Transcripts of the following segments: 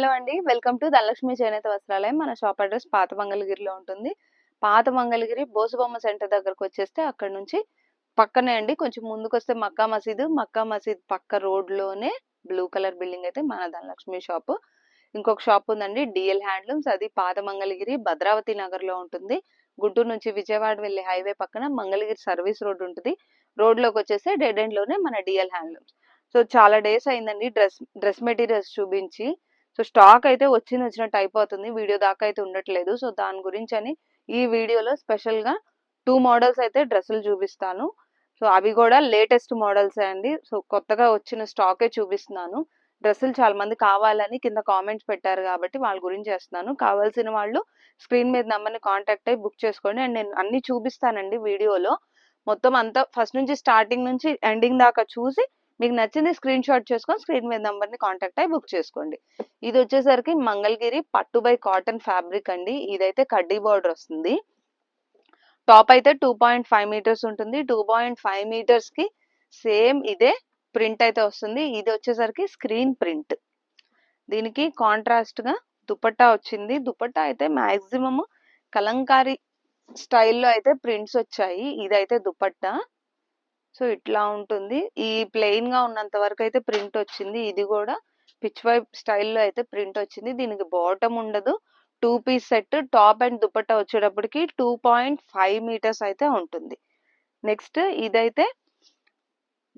Hello అండి. Welcome to Dhanalakshmi చేనేత వస్త్రాలయం. మన షాప్ అడ్రస్ పాత మంగళగిరిలో ఉంటుంది. పాత మంగళగిరి బోసుబొమ్మ సెంటర్ దగ్గరకు వచ్చేస్తే అక్కడ నుంచి పక్కనే అండి. కొంచెం ముందుకు వస్తే మక్కా మసీదు. మక్కా మసీద్ పక్క రోడ్లోనే బ్లూ కలర్ బిల్డింగ్ అయితే మన ధనలక్ష్మి షాప్. ఇంకొక షాప్ ఉందండి. DL handlooms. అది పాత మంగళగిరి భద్రావతి నగర్లో ఉంటుంది. గుంటూరు నుంచి విజయవాడ వెళ్ళే హైవే పక్కన మంగళగిరి సర్వీస్ రోడ్ ఉంటుంది. రోడ్లోకి వచ్చేస్తే డెడ్ ఎండ్లోనే మన డిఎల్ హ్యాండ్లూమ్స్. సో చాలా డేస్ అయిందండి. డ్రెస్ డ్రెస్ మెటీరియల్స్ చూపించి సో స్టాక్ అయితే వచ్చింది వచ్చినట్టు అయిపోతుంది. వీడియో దాకా అయితే ఉండట్లేదు. సో దాని గురించి అని ఈ వీడియోలో స్పెషల్గా టూ మోడల్స్ అయితే డ్రెస్సులు చూపిస్తాను. సో అవి కూడా లేటెస్ట్ మోడల్స్ అండి. సో కొత్తగా వచ్చిన స్టాకే చూపిస్తున్నాను. డ్రెస్సులు చాలా మంది కావాలని కింద కామెంట్స్ పెట్టారు కాబట్టి వాళ్ళ గురించి చేస్తున్నాను. కావాల్సిన వాళ్ళు స్క్రీన్ మీద నెంబర్ని కాంటాక్ట్ అయ్యి బుక్ చేసుకోండి. అండ్ నేను అన్ని చూపిస్తానండి వీడియోలో. మొత్తం అంతా ఫస్ట్ నుంచి స్టార్టింగ్ నుంచి ఎండింగ్ దాకా చూసి మీకు నచ్చింది స్క్రీన్ షాట్ చేసుకొని స్క్రీన్ మీద నెంబర్ని కాంటాక్ట్ అయ్యి బుక్ చేసుకోండి. ఇది వచ్చేసరికి మంగళగిరి పట్టు బై కాటన్ ఫ్యాబ్రిక్ అండి. ఇదైతే కడ్డీ బార్డర్ వస్తుంది. టాప్ అయితే టూ పాయింట్ ఫైవ్ మీటర్స్ ఉంటుంది. టూ పాయింట్ ఫైవ్ మీటర్స్కి సేమ్ ఇదే ప్రింట్ అయితే వస్తుంది. ఇది వచ్చేసరికి స్క్రీన్ ప్రింట్ దీనికి కాంట్రాస్ట్గా దుపట్టా వచ్చింది. దుపట్టా అయితే మాక్సిమం కలంకారీ స్టైల్లో అయితే ప్రింట్స్ వచ్చాయి. ఇదైతే దుపట్టా. సో ఇట్లా ఉంటుంది. ఈ ప్లెయిన్గా ఉన్నంత వరకు అయితే ప్రింట్ వచ్చింది. ఇది కూడా పిచ్ వైప్ స్టైల్లో అయితే ప్రింట్ వచ్చింది. దీనికి బాటమ్ ఉండదు. Two piece set top and dupatta వచ్చేటప్పటికి టూ పాయింట్ ఫైవ్ మీటర్స్ అయితే ఉంటుంది. నెక్స్ట్ ఇదైతే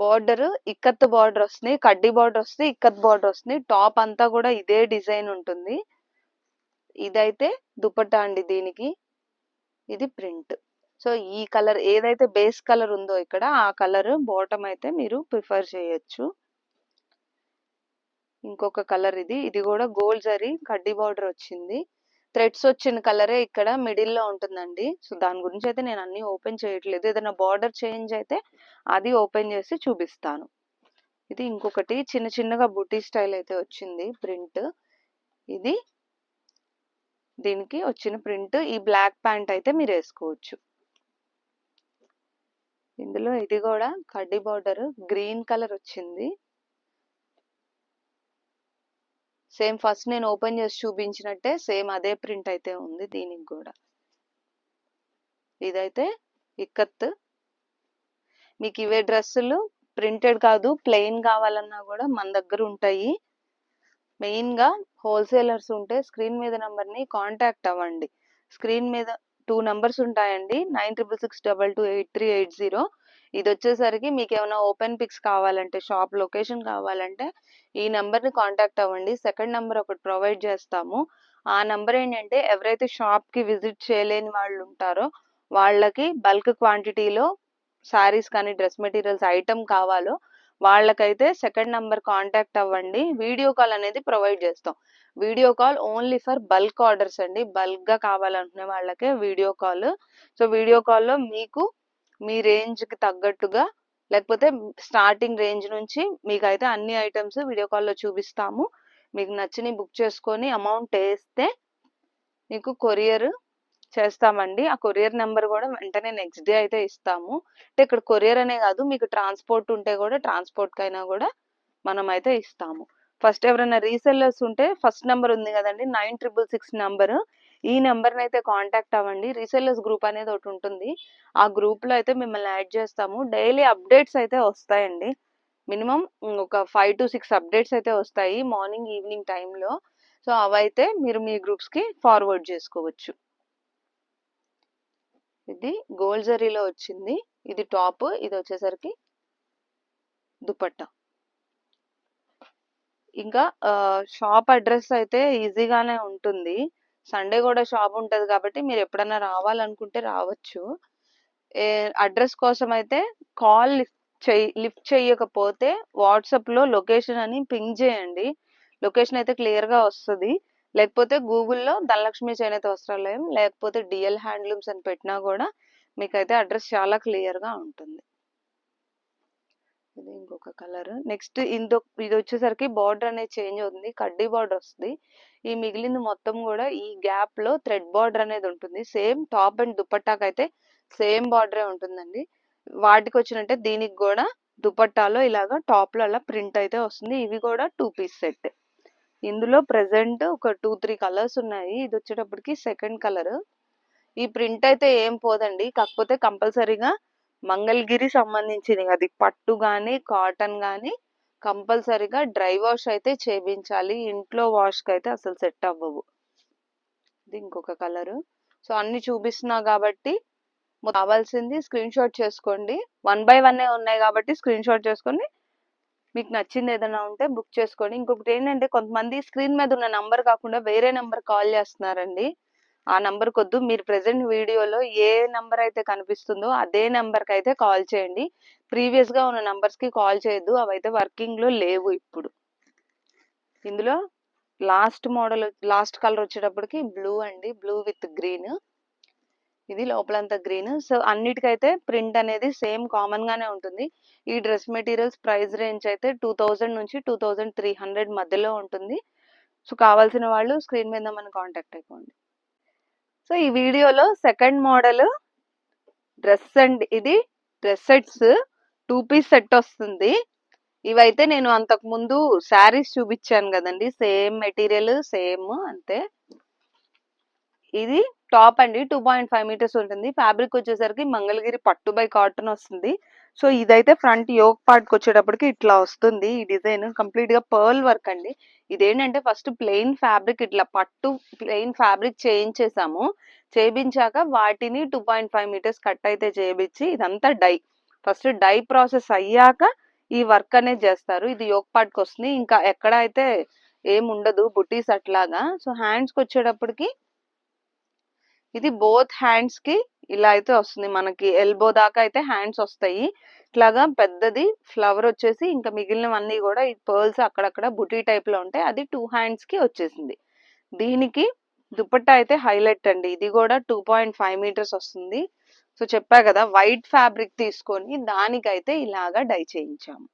బార్డర్. ఇక్కత్ బార్డర్ వస్తుంది కడ్డీ బార్డర్ వస్తుంది ఇక్కత్ బార్డర్ వస్తుంది. టాప్ అంతా కూడా ఇదే డిజైన్ ఉంటుంది. ఇదైతే దుపట్టా అండి దీనికి. ఇది ప్రింట్. సో ఈ కలర్ ఏదైతే బేస్ కలర్ ఉందో ఇక్కడ ఆ కలర్ బాటమ్ అయితే మీరు ప్రిఫర్ చేయొచ్చు. ఇంకొక కలర్ ఇది. ఇది కూడా గోల్డ్ జరీ కడ్డీ బార్డర్ వచ్చింది. థ్రెడ్స్ వచ్చిన కలరే ఇక్కడ మిడిల్లో ఉంటుందండి. సో దాని గురించి అయితే నేను అన్ని ఓపెన్ చేయట్లేదు. ఏదైనా బార్డర్ చేంజ్ అయితే అది ఓపెన్ చేసి చూపిస్తాను. ఇది ఇంకొకటి. చిన్న చిన్నగా బుటీ స్టైల్ అయితే వచ్చింది ప్రింట్. ఇది దీనికి వచ్చిన ప్రింట్. ఈ బ్లాక్ ప్యాంట్ అయితే మీరు వేసుకోవచ్చు. ఇందులో ఇది కూడా కడ్డీ బార్డర్ గ్రీన్ కలర్ వచ్చింది. సేమ్ ఫస్ట్ నేను ఓపెన్ చేసి చూపించినట్టే సేమ్ అదే ప్రింట్ అయితే ఉంది దీనికి కూడా. ఇదైతే ఇక్కత్. మీకు ఇవే డ్రెస్సులు ప్రింటెడ్ కాదు ప్లెయిన్ కావాలన్నా కూడా మన దగ్గర ఉంటాయి. మెయిన్గా హోల్సేలర్స్ ఉంటే స్క్రీన్ మీద నెంబర్ని కాంటాక్ట్ అవ్వండి. స్క్రీన్ మీద టూ నంబర్స్ ఉంటాయండి. Nine triple six double two eight three eight zero. ఇది వచ్చేసరికి మీకు ఏమైనా ఓపెన్ పిక్స్ కావాలంటే షాప్ లొకేషన్ కావాలంటే ఈ నెంబర్ని కాంటాక్ట్ అవ్వండి. సెకండ్ నెంబర్ ఒకటి ప్రొవైడ్ చేస్తాము. ఆ నెంబర్ ఏంటంటే ఎవరైతే షాప్కి విజిట్ చేయలేని వాళ్ళు ఉంటారో వాళ్ళకి బల్క్ క్వాంటిటీలో శారీస్ కానీ డ్రెస్ మెటీరియల్స్ ఐటమ్ కావాలో వాళ్ళకైతే సెకండ్ నంబర్ కాంటాక్ట్ అవ్వండి. వీడియో కాల్ అనేది ప్రొవైడ్ చేస్తాం. Video call only for bulk orders అండి. బల్క్గా కావాలనుకునే వాళ్ళకే వీడియో కాల్. సో వీడియో కాల్లో మీకు మీ రేంజ్కి తగ్గట్టుగా లేకపోతే స్టార్టింగ్ రేంజ్ నుంచి మీకు అయితే అన్ని ఐటమ్స్ వీడియో కాల్లో చూపిస్తాము. మీకు నచ్చినవి బుక్ చేసుకొని అమౌంట్ వేస్తే మీకు కొరియర్ చేస్తామండి. ఆ కొరియర్ నెంబర్ కూడా వెంటనే నెక్స్ట్ డే అయితే ఇస్తాము. అంటే ఇక్కడ కొరియర్ అనే కాదు మీకు ట్రాన్స్పోర్ట్ ఉంటే కూడా ట్రాన్స్పోర్ట్ కైనా కూడా మనం అయితే ఇస్తాము. ఫస్ట్ ఎవరైనా రీసెల్లర్స్ ఉంటే ఫస్ట్ నెంబర్ ఉంది కదండి నైన్ ట్రిపుల్ సిక్స్ నెంబర్. ఈ నెంబర్ని అయితే కాంటాక్ట్ అవ్వండి. రీసెల్లర్స్ గ్రూప్ అనేది ఒకటి ఉంటుంది. ఆ గ్రూప్లో అయితే మిమ్మల్ని యాడ్ చేస్తాము. డైలీ అప్డేట్స్ అయితే వస్తాయండి. మినిమం ఒక ఫైవ్ టు సిక్స్ అప్డేట్స్ అయితే వస్తాయి మార్నింగ్ ఈవినింగ్ టైంలో. సో అవైతే మీరు మీ గ్రూప్స్కి ఫార్వర్డ్ చేసుకోవచ్చు. ఇది గోల్డ్ జరీలో వచ్చింది. ఇది టాప్. ఇది వచ్చేసరికి దుపట్టా. ఇంకా షాప్ అడ్రస్ అయితే ఈజీగానే ఉంటుంది. సండే కూడా షాప్ ఉంటుంది కాబట్టి మీరు ఎప్పుడైనా రావాలనుకుంటే రావచ్చు. అడ్రస్ కోసం అయితే కాల్ లిఫ్ట్ చెయ్యి లిఫ్ట్ చేయకపోతే వాట్సాప్లో లొకేషన్ అని పింగ్ చేయండి. లొకేషన్ అయితే క్లియర్గా వస్తుంది. లేకపోతే గూగుల్లో ధనలక్ష్మి చేనేత వస్త్రాలయం లేకపోతే డిఎల్ హ్యాండ్లూమ్స్ అని పెట్టినా కూడా మీకైతే అడ్రస్ చాలా క్లియర్గా ఉంటుంది. ఇది ఇంకొక కలర్. నెక్స్ట్ ఇందో ఇది వచ్చేసరికి బార్డర్ అనేది చేంజ్ అవుతుంది. కడ్డీ బార్డర్ వస్తుంది. ఈ మిగిలింది మొత్తం కూడా ఈ గ్యాప్లో థ్రెడ్ బార్డర్ అనేది ఉంటుంది. సేమ్ టాప్ అండ్ దుపట్టాకి అయితే సేమ్ బార్డరే ఉంటుందండి. వాటికి వచ్చినట్టే దీనికి కూడా దుపట్టాలో ఇలాగా టాప్లో అలా ప్రింట్ అయితే వస్తుంది. ఇవి కూడా టూ పీస్ సెట్. ఇందులో ప్రజెంట్ ఒక టూ త్రీ కలర్స్ ఉన్నాయి. ఇది వచ్చేటప్పటికి సెకండ్ కలర్. ఈ ప్రింట్ అయితే ఏం పోదండి. కాకపోతే కంపల్సరీగా మంగళగిరి సంబంధించింది. అది పట్టు కానీ కాటన్ కానీ కంపల్సరీగా డ్రై వాష్ అయితే చేయించాలి ఇంట్లో వాష్కి అయితే అసలు సెట్ అవ్వవు. ఇది ఇంకొక కలర్. సో అన్ని చూపిస్తున్నా కాబట్టి కావాల్సింది స్క్రీన్ షాట్ చేసుకోండి. వన్ బై వన్ ఉన్నాయి కాబట్టి స్క్రీన్ షాట్ చేసుకొని మీకు నచ్చింది ఏదైనా ఉంటే బుక్ చేసుకోండి. ఇంకొకటి ఏంటంటే కొంతమంది స్క్రీన్ మీద ఉన్న నంబర్ కాకుండా వేరే నెంబర్ కాల్ చేస్తున్నారండి. ఆ నంబర్ కొద్దు మీరు ప్రెసెంట్ వీడియోలో ఏ నెంబర్ అయితే కనిపిస్తుందో అదే నెంబర్కి అయితే కాల్ చేయండి. ప్రీవియస్గా ఉన్న నంబర్స్కి కాల్ చేయొద్దు. అవైతే అయితే వర్కింగ్లో లేవు ఇప్పుడు. ఇందులో లాస్ట్ మోడల్ లాస్ట్ కలర్ వచ్చేటప్పటికి బ్లూ అండి. బ్లూ విత్ గ్రీన్ ఇది లోపలంతా గ్రీన్. సో అన్నిటికైతే ప్రింట్ అనేది సేమ్ కామన్ గానే ఉంటుంది. ఈ డ్రెస్ మెటీరియల్స్ ప్రైస్ రేంజ్ అయితే టూ థౌజండ్ నుంచి టూ థౌజండ్ త్రీ హండ్రెడ్ మధ్యలో ఉంటుంది. సో కావాల్సిన వాళ్ళు స్క్రీన్ మీద మనం కాంటాక్ట్ అయిపోండి. సో ఈ వీడియోలో సెకండ్ మోడల్ డ్రెస్ అండ్ ఇది dress sets two piece set వస్తుంది. ఇవైతే నేను అంతకు ముందు శారీస్ చూపించాను కదండి. సేమ్ మెటీరియల్ సేమ్ అంతే. ఇది టాప్ అండి. టూ పాయింట్ ఫైవ్ మీటర్స్ ఉంటుంది. ఫ్యాబ్రిక్ వచ్చేసరికి మంగళగిరి పట్టు బై కాటన్ వస్తుంది. సో ఇదైతే ఫ్రంట్ యోక్ పార్ట్కి వచ్చేటప్పటికి ఇట్లా వస్తుంది ఈ డిజైన్. కంప్లీట్గా పర్ల్ వర్క్ అండి. ఇదేంటంటే ఫస్ట్ ప్లెయిన్ ఫ్యాబ్రిక్ ఇట్లా పట్టు ప్లెయిన్ ఫ్యాబ్రిక్ చేయించేసాము. చేయించాక వాటిని two point five metres cut అయితే చేయించి ఇదంతా డై. ఫస్ట్ డై ప్రాసెస్ అయ్యాక ఈ వర్క్ అనేది చేస్తారు. ఇది యోక్ పార్ట్కి వస్తుంది. ఇంకా ఎక్కడ అయితే ఏముండదు బుటీస్ అట్లాగా. సో హ్యాండ్స్కి వచ్చేటప్పటికి ఇది బోత్ హ్యాండ్స్కి ఇలా అయితే వస్తుంది. మనకి ఎల్బో దాకా అయితే హ్యాండ్స్ వస్తాయి. ఇట్లాగా పెద్దది ఫ్లవర్ వచ్చేసి ఇంకా మిగిలినవన్నీ కూడా ఈ పర్ల్స్ అక్కడక్కడ బుటీ టైప్లో ఉంటాయి. అది టూ హ్యాండ్స్కి వచ్చేసింది. దీనికి దుపట్టా అయితే హైలైట్ అండి. ఇది కూడా టూ పాయింట్ ఫైవ్ మీటర్స్ వస్తుంది. సో చెప్పా కదా వైట్ ఫ్యాబ్రిక్ తీసుకొని దానికైతే ఇలాగా డై చేయించాము.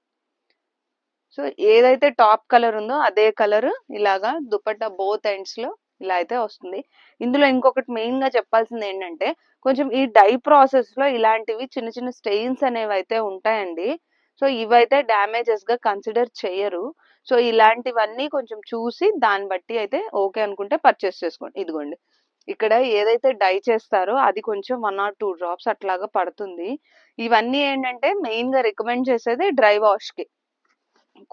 సో ఏదైతే టాప్ కలర్ ఉందో అదే కలర్ ఇలాగా దుపట్టా బోత్ ఎండ్స్లో ఇలా అయితే వస్తుంది. ఇందులో ఇంకొకటి మెయిన్గా చెప్పాల్సింది ఏంటంటే కొంచెం ఈ డై ప్రాసెస్లో ఇలాంటివి చిన్న చిన్న స్టెయిన్స్ అనేవి అయితే ఉంటాయండి. సో ఇవైతే డ్యామేజెస్గా కన్సిడర్ చేయరు. సో ఇలాంటివన్నీ కొంచెం చూసి దాన్ని బట్టి అయితే ఓకే అనుకుంటే పర్చేస్ చేసుకోండి. ఇదిగోండి. ఇక్కడ ఏదైతే డై చేస్తారో అది కొంచెం వన్ ఆర్ టూ డ్రాప్స్ అట్లాగా పడుతుంది. ఇవన్నీ ఏంటంటే మెయిన్గా రికమెండ్ చేసేది డ్రై వాష్కి.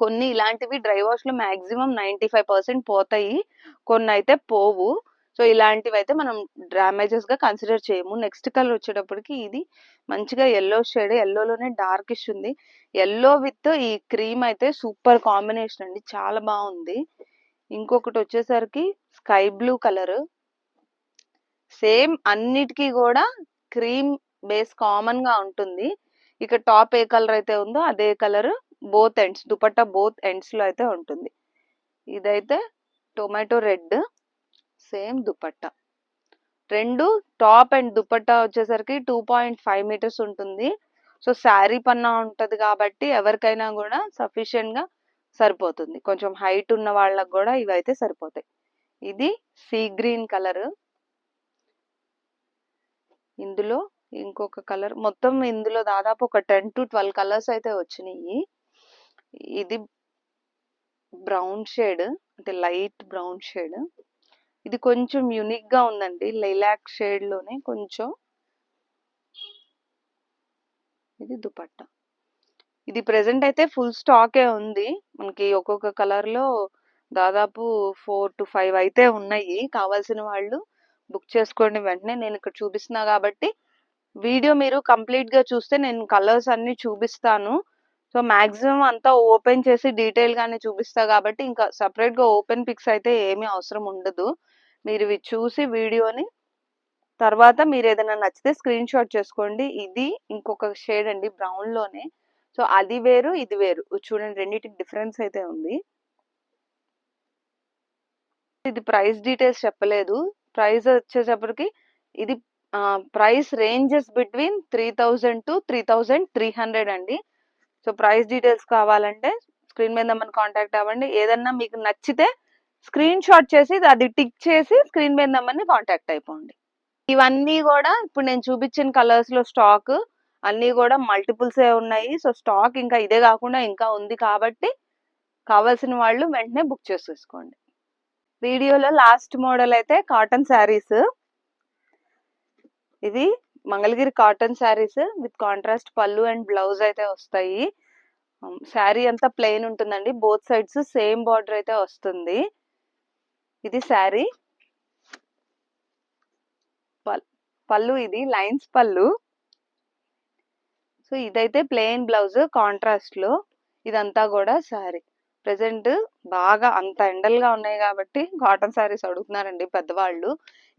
కొన్ని ఇలాంటివి డ్రై వాష్లో మాక్సిమం నైన్టీ ఫైవ్ పర్సెంట్ పోతాయి. కొన్ని అయితే పోవు. సో ఇలాంటివి అయితే మనం డ్యామేజెస్గా కన్సిడర్ చేయము. నెక్స్ట్ కలర్ వచ్చేటప్పటికి ఇది మంచిగా ఎల్లో షేడ్ ఎల్లోలోనే డార్కిష్ ఉంది. ఎల్లో విత్ ఈ క్రీమ్ అయితే సూపర్ కాంబినేషన్ అండి. చాలా బాగుంది. ఇంకొకటి వచ్చేసరికి స్కై బ్లూ కలర్ సేమ్ అన్నిటికీ కూడా క్రీమ్ బేస్ కామన్గా ఉంటుంది. ఇక టాప్ ఏ కలర్ అయితే ఉందో అదే colour both ends dupatta both ఎండ్స్లో అయితే ఉంటుంది. ఇదైతే టొమాటో రెడ్ సేమ్ దుపట్టా. రెండు టాప్ అండ్ దుపట్టా వచ్చేసరికి టూ పాయింట్ ఫైవ్ మీటర్స్ ఉంటుంది. సో శారీ పన్నా ఉంటుంది కాబట్టి ఎవరికైనా కూడా సఫిషియెంట్గా సరిపోతుంది. కొంచెం హైట్ ఉన్న వాళ్ళకు కూడా ఇవైతే సరిపోతాయి. ఇది సీ గ్రీన్ కలర్ ఇందులో ఇంకొక కలర్ మొత్తం ఇందులో దాదాపు ఒక టెన్ టు ట్వెల్వ్ కలర్స్ అయితే వచ్చినాయి. ఇది బ్రౌన్ షేడ్ అంటే లైట్ బ్రౌన్ షేడ్. ఇది కొంచెం యూనిక్గా ఉందండి. లైలాక్ షేడ్లోనే కొంచెం ఇది దుపట్టా. ఇది ప్రెసెంట్ అయితే ఫుల్ స్టాకే ఉంది. మనకి ఒక్కొక్క కలర్లో దాదాపు ఫోర్ టు ఫైవ్ అయితే ఉన్నాయి. కావాల్సిన వాళ్ళు బుక్ చేసుకోండి వెంటనే. నేను ఇక్కడ చూపిస్తున్నా కాబట్టి వీడియో మీరు కంప్లీట్గా చూస్తే నేను కలర్స్ అన్నీ చూపిస్తాను. సో మాక్సిమం అంతా ఓపెన్ చేసి డీటెయిల్ గానే చూపిస్తా కాబట్టి ఇంకా సపరేట్గా ఓపెన్ పిక్స్ అయితే ఏమీ అవసరం ఉండదు. మీరు ఇవి చూసి వీడియోని తర్వాత మీరు ఏదైనా నచ్చితే స్క్రీన్ షాట్ చేసుకోండి. ఇది ఇంకొక షేడ్ అండి బ్రౌన్లోనే. సో అది వేరు ఇది వేరు. చూడండి రెండింటికి డిఫరెన్స్ అయితే ఉంది. ఇది ప్రైస్ డీటెయిల్స్ చెప్పలేదు. ప్రైస్ వచ్చేటప్పటికి ఇది price ranges between three thousand to three thousand three hundred అండి. సో ప్రైస్ డీటెయిల్స్ కావాలంటే స్క్రీన్ మీద మన కాంటాక్ట్ అవ్వండి. ఏదన్నా మీకు నచ్చితే స్క్రీన్ షాట్ చేసి అది టిక్ చేసి స్క్రీన్ మీద నెంబర్ని కాంటాక్ట్ అయిపోండి. ఇవన్నీ కూడా ఇప్పుడు నేను చూపించిన కలర్స్లో స్టాక్ అన్నీ కూడా మల్టిపుల్సే ఉన్నాయి. సో స్టాక్ ఇంకా ఇదే కాకుండా ఇంకా ఉంది కాబట్టి కావాల్సిన వాళ్ళు వెంటనే బుక్ చేసేసుకోండి. వీడియోలో లాస్ట్ మోడల్ అయితే కాటన్ శారీస్. ఇది Mangalagiri cotton saris with contrast పళ్ళు అండ్ బ్లౌజ్ అయితే వస్తాయి. శారీ అంతా ప్లెయిన్ ఉంటుందండి. బోత్ సైడ్స్ సేమ్ బార్డర్ అయితే వస్తుంది. ఇది శారీ. పళ్ళు ఇది లైన్స్ పళ్ళు. సో ఇదైతే ప్లెయిన్ బ్లౌజ్ కాంట్రాస్ట్లో. ఇదంతా కూడా శారీ. ప్రజెంట్ బాగా అంత ఎండలుగా ఉన్నాయి కాబట్టి కాటన్ శారీస్ అడుగుతున్నారండి పెద్దవాళ్ళు.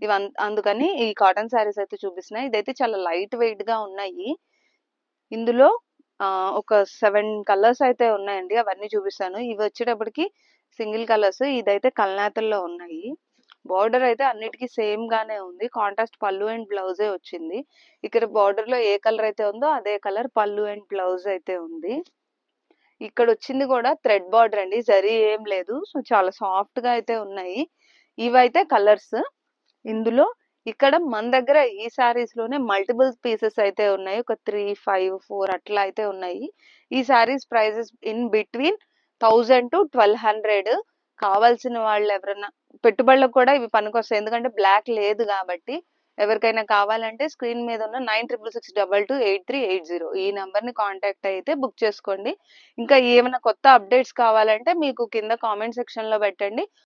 ఇవి అందుకని ఈ కాటన్ శారీస్ అయితే చూపిస్తున్నాయి. ఇదైతే చాలా లైట్ వెయిట్గా ఉన్నాయి. ఇందులో ఆ, ఒక సెవెన్ కలర్స్ అయితే ఉన్నాయండి. అవన్నీ చూపిస్తాను. ఇవి వచ్చేటప్పటికి సింగిల్ కలర్స్ ఇదైతే కల్నాతల్లో ఉన్నాయి. బార్డర్ అయితే అన్నిటికీ సేమ్ గానే ఉంది. కాంట్రాస్ట్ పళ్ళు అండ్ బ్లౌజే వచ్చింది. ఇక్కడ బార్డర్లో ఏ కలర్ అయితే ఉందో అదే కలర్ పళ్ళు అండ్ బ్లౌజ్ అయితే ఉంది. ఇక్కడ వచ్చింది కూడా థ్రెడ్ బార్డర్ అండి. జరీ ఏం లేదు. సో చాలా సాఫ్ట్గా అయితే ఉన్నాయి. ఇవైతే కలర్స్ ఇందులో ఇక్కడ మన దగ్గర ఈ సారీస్లోనే మల్టిపుల్ పీసెస్ అయితే ఉన్నాయి. ఒక త్రీ ఫైవ్ ఫోర్ అట్లా అయితే ఉన్నాయి. ఈ saris prices in between thousand to twelve hundred కావాల్సిన వాళ్ళు ఎవరైనా పెట్టుబడులకు కూడా ఇవి పనికొస్తాయి. ఎందుకంటే బ్లాక్ లేదు కాబట్టి ఎవరికైనా కావాలంటే స్క్రీన్ మీద ఉన్న nine triple six double two eight three eight zero ఈ నెంబర్ని కాంటాక్ట్ అయితే బుక్ చేసుకోండి. ఇంకా ఏమైనా కొత్త అప్డేట్స్ కావాలంటే మీకు కింద కామెంట్ సెక్షన్లో పెట్టండి.